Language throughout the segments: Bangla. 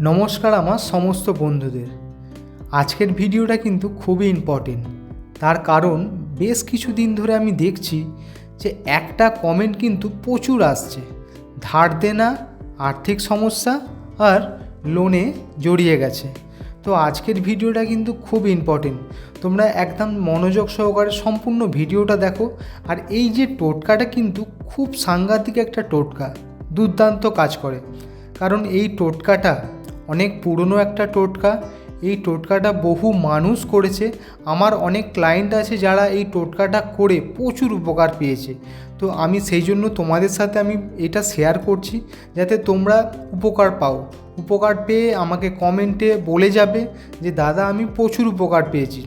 নমস্কার আমার সমস্ত বন্ধুদের। আজকের ভিডিওটা কিন্তু খুবই ইম্পর্টেন্ট তার কারণ, বেশ কিছুদিন ধরে আমি দেখছি যে একটা কমেন্ট কিন্তু প্রচুর আসছে। ধার দেনা, আর্থিক সমস্যা আর লোনে জড়িয়ে গেছে। তো আজকের ভিডিওটা কিন্তু খুব ইম্পর্টেন্ট তোমরা একদম মনোযোগ সহকারে সম্পূর্ণ ভিডিওটা দেখো। আর এই যে টোটকাটা কিন্তু খুব সাংঘাতিক একটা টোটকা। দুর্দান্ত কাজ করে। কারণ এই টোটকাটা অনেক পুরনো একটা টোটকা। এই টোটকাটা বহু মানুষ করেছে। আমার অনেক ক্লায়েন্ট আছে যারা এই টোটকাটা করে প্রচুর উপকার পেয়েছে। তো আমি সেই জন্য তোমাদের সাথে আমি এটা শেয়ার করছি যাতে তোমরা উপকার পাও। উপকার পেয়ে আমাকে কমেন্টে বলে যাবে যে, দাদা, আমি প্রচুর উপকার পেয়েছি।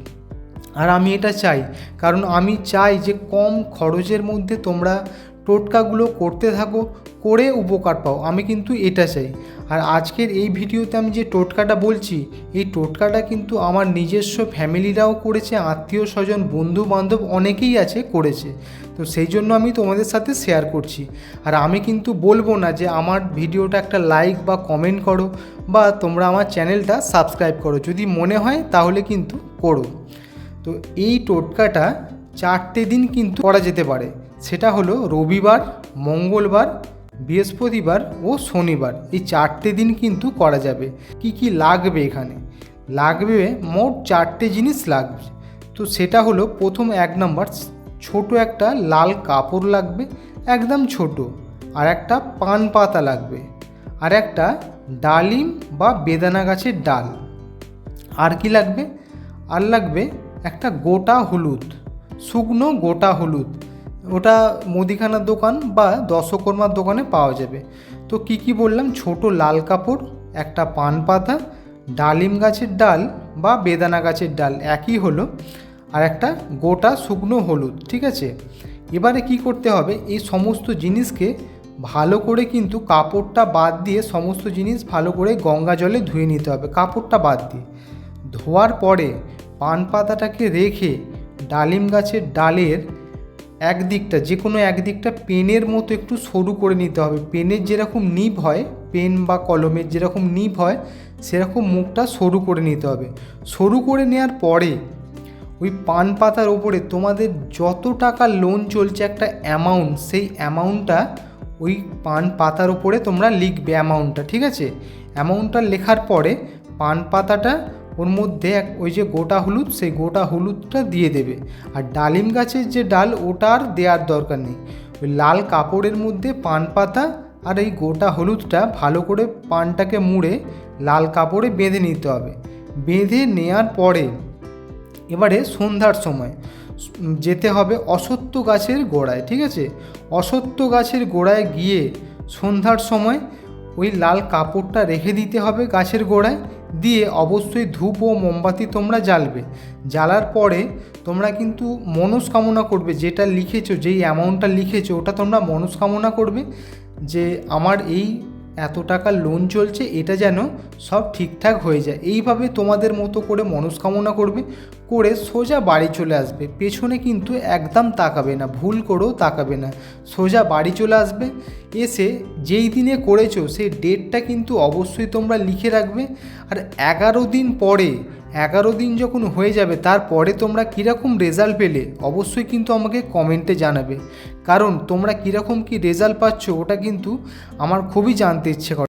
আর আমি এটা চাই। কারণ আমি চাই যে, কম খরচের মধ্যে তোমরা টোটকাগুলো করতে থাকো, করে উপকার পাও। আমি কিন্তু এটা চাই। আর আজকের এই ভিডিওতে আমি যে টোটকাটা বলছি, এই টোটকাটা কিন্তু আমার নিজস্ব ফ্যামিলিরাও করেছে, আত্মীয় স্বজন বন্ধু বান্ধব অনেকেই আছে, করেছে। তো সেই জন্য আমি তোমাদের সাথে শেয়ার করছি। আর আমি কিন্তু বলব না যে আমার ভিডিওটা একটা লাইক বা কমেন্ট করো, বা তোমরা আমার চ্যানেলটা সাবস্ক্রাইব করো। যদি মনে হয়, তাহলে কিন্তু করো। তো এই টোটকাটা চারটে দিন কিন্তু করা যেতে পারে। সেটা হলো রবিবার, মঙ্গলবার, বৃহস্পতিবার ও শনিবার। এই চারটে দিন কিন্তু করা যাবে। কি কি লাগবে এখানে? লাগবে মোট চারটে জিনিস লাগবে। তো সেটা হলো প্রথম এক নম্বর, ছোট একটা লাল কাপড় লাগবে, একদম ছোট। আর একটা পান পাতা লাগবে। আর একটা ডালিম বা বেদানা গাছের ডাল। আর কি লাগবে? আর লাগবে একটা গোটা হলুদ, শুকনো গোটা হলুদ। ওটা মুদিখানার দোকান বা দশকর্মার দোকানে পাওয়া যাবে। তো কি কি বললাম? ছোট লাল কাপড়, একটা পান পাতা, ডালিম গাছের ডাল বা বেদানা গাছের ডাল, একই হলো। আর একটা গোটা শুকনো হলুদ, ঠিক আছে? এবারে কি করতে হবে? এই সমস্ত জিনিসকে ভালো করে কিন্তু কাপড়টা বাদ দিয়ে সমস্ত জিনিস ভালো করে গঙ্গা জলে ধুয়ে নিতে হবে, কাপড়টা বাদ দিয়ে। ধোয়ার পরে পান পাতাটাকে রেখে ডালিম গাছের ডালের একদিকটা, যে কোনো একদিকটা পেনের মতো একটু সরু করে নিতে হবে। পেনের যেরকম নিব হয়, পেন বা কলমের যেরকম নিব হয়, সেরকম মুখটা সরু করে নিতে হবে। সরু করে নেওয়ার পরে ওই পান পাতার ওপরে তোমাদের যত টাকা লোন চলছে একটা অ্যামাউন্ট সেই অ্যামাউন্টটা ওই পান পাতার ওপরে তোমরা লিখবে অ্যামাউন্টটা ঠিক আছে? অ্যামাউন্টটা লেখার পরে পান পাতাটা ওর মধ্যে এক, ওই যে গোটা হলুদ, সেই গোটা হলুদটা দিয়ে দেবে। আর ডালিম গাছের যে ডাল, ওটা আর দেওয়ার দরকার নেই। ওই লাল কাপড়ের মধ্যে পান পাতা আর এই গোটা হলুদটা ভালো করে পানটাকে মুড়ে লাল কাপড়ে বেঁধে নিতে হবে। বেঁধে নেওয়ার পরে এবারে সন্ধ্যার সময় যেতে হবে অসত্য গাছের গোড়ায়, ঠিক আছে? অসত্য গাছের গোড়ায় গিয়ে সন্ধ্যার সময় ওই লাল কাপড়টা রেখে দিতে হবে গাছের গোড়ায়। দিয়ে অবশ্যই ধূপ ও মোমবাতি তোমরা জ্বালবে। জ্বালার পরে তোমরা কিন্তু মনস্কামনা করবে, যেটা লিখেছো, যেই অ্যামাউন্টটা লিখেছো, ওটা তোমরা মনস্কামনা করবে যে আমার এই এত টাকা লোন চলছে, এটা যেন সব ঠিকঠাক হয়ে যায়। এইভাবে তোমাদের মতো করে মনস্কামনা করবে, করে সোজা বাড়ি চলে আসবে। পেছনে কিন্তু একদম তাকাবে না, ভুল করেও তাকাবে না। সোজা বাড়ি চলে আসবে, এসে যেই দিনে করেছ, সেই ডেটটা কিন্তু অবশ্যই তোমরা লিখে রাখবে। আর এগারো দিন পরে এগারো দিন যখন হয়ে যাবে, তারপরে তোমরা কীরকম রেজাল্ট পেলে, অবশ্যই কিন্তু আমাকে কমেন্টে জানাবে। কারণ তোমরা কীরকম কী রেজাল্ট পাচ্ছ, ওটা কিন্তু আমার খুবই জানতে ইচ্ছে করে।